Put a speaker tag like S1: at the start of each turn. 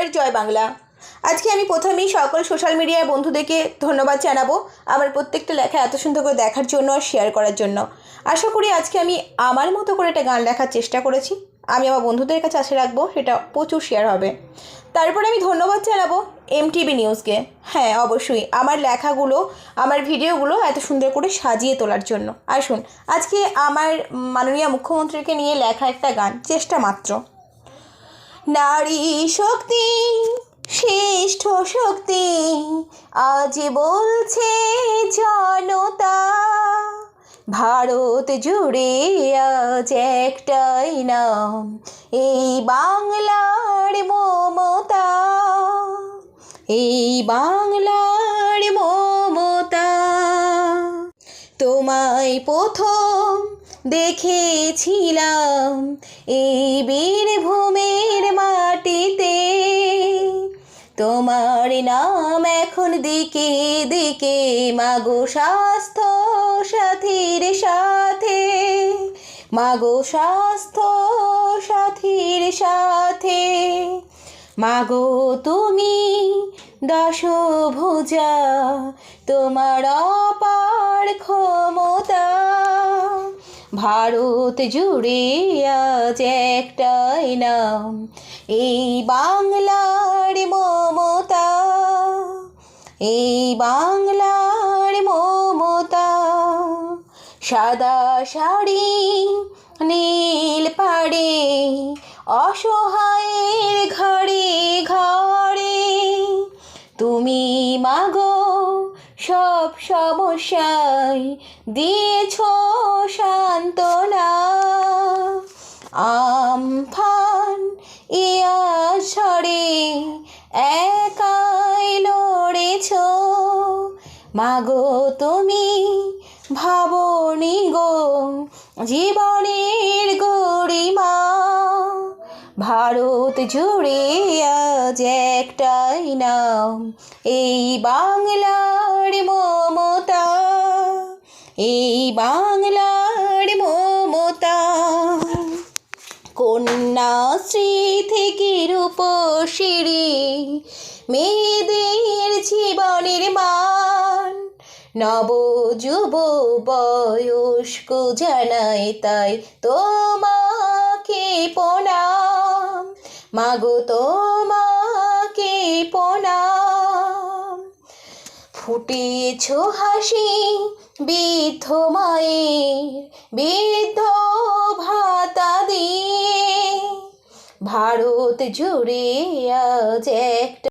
S1: নমস্কার, জয় বাংলা। আজকে আমি প্রথমেই সকল সোশ্যাল মিডিয়ার বন্ধুদেরকে ধন্যবাদ জানাব আমার প্রত্যেকটা লেখা এত সুন্দর করে দেখার জন্য আর শেয়ার করার জন্য। আশা করি আজকে আমি আমার মতো করে একটা গান লেখার চেষ্টা করেছি। আমি আমার বন্ধুদের কাছে আশা রাখব সেটা প্রচুর শেয়ার হবে। তারপরে আমি ধন্যবাদ জানাব এমটিভি নিউজকে হ্যাঁ অবশ্যই আমার লেখাগুলো, আমার ভিডিওগুলো এত সুন্দর করে সাজিয়ে তোলার জন্য। আসুন, আজকে আমার মাননীয় মুখ্যমন্ত্রীকে নিয়ে লেখা একটা গান, চেষ্টা মাত্র। নারী শক্তি শ্রেষ্ঠ শক্তি, আজ বলছে জনতা, ভারত জুড়ে আজ একটাই নাম, এই বাংলার মমতা, এই বাংলার মমতা। তোমায় প্রথম দেখেছিলাম এই তোমার নাম এখন দিকে দিকে, মাগো স্বাস্থ্য সাথীর সাথে। মাগো স্বাস্থ্য সাথীর সাথে। মাগো তুমি দশভুজা, তোমার অপার ক্ষমতা। ভারত জুড়ে আজ একটাই নাম, এই বাংলার এই বাংলার মমতা, সাদা শাড়ি নীল পাড়ে, অসহায়ের ঘরে ঘরে, তুমি মাগো সব সমস্যায় দিয়েছ সান্ত্বনা। আমফান ইয়া ঝড়ে একাই মাগো, তুমি ভাবনি গো, জীবনের গরিমা। ভারত জুড়ে আজ একটাই নাম, এই বাংলার মমতা। এই বাংলার মমতা। কন্যাশ্রী থেকে রূপশ্রী মেয়েদের মান নব যুব বয়স্ক জানায় তাই তোমাকে প্রণাম। মাগো, তোমাকে প্রণাম। ফুটেছ হাসি বৃদ্ধ মায়ের, বৃদ্ধ ভাতা দিয়ে। ভারত জুড়ে আজ একটা